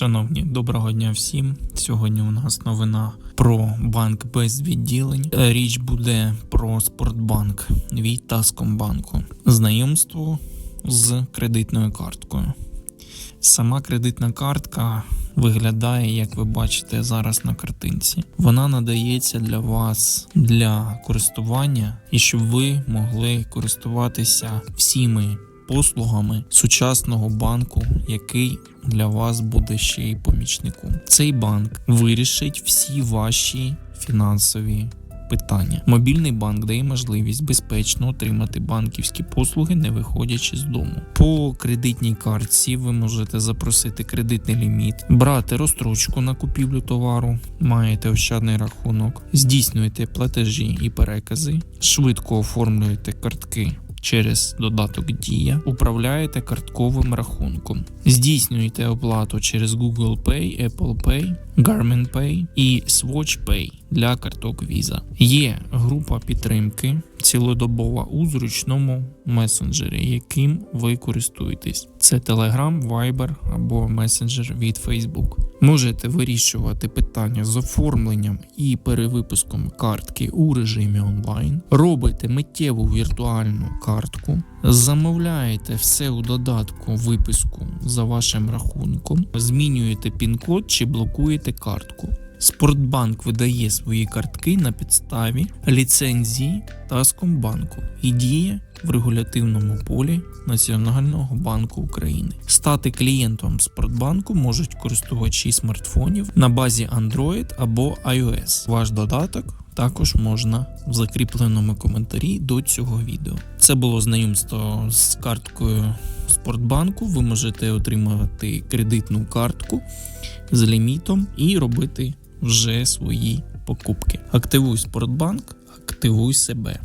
Шановні, доброго дня всім. Сьогодні у нас новина про банк без відділень. Річ буде про Спортбанк від Таскомбанку. Знайомство з кредитною карткою. Сама кредитна картка виглядає, як ви бачите зараз на картинці. Вона надається для вас для користування і щоб ви могли користуватися всіми послугами сучасного банку, який для вас буде ще й помічником. Цей банк вирішить всі ваші фінансові питання. Мобільний банк дає можливість безпечно отримати банківські послуги, не виходячи з дому. По кредитній картці ви можете запросити кредитний ліміт, брати розстрочку на купівлю товару, маєте ощадний рахунок, здійснюєте платежі і перекази, швидко оформлюєте картки. Через додаток Дія управляєте картковим рахунком, здійснюєте оплату через Google Pay, Apple Pay, Garmin Pay і Swatch Pay для карток Visa. Є група підтримки цілодобова у зручному месенджері, яким ви користуєтесь. Це Telegram, Viber або месенджер від Facebook. Можете вирішувати питання з оформленням і перевипуском картки у режимі онлайн. Робите миттєву віртуальну картку, замовляєте все у додатку виписку за вашим рахунком, змінюєте пін-код чи блокуєте картку. Спортбанк видає свої картки на підставі ліцензії Таскомбанку і діє в регулятивному полі Національного банку України. Стати клієнтом Спортбанку можуть користувачі смартфонів на базі Android або iOS. Ваш додаток також можна в закріпленому коментарі до цього відео. Це було знайомство з карткою Спортбанку. Ви можете отримувати кредитну картку з лімітом і робити вже свої покупки. Активуй Спортбанк, активуй себе.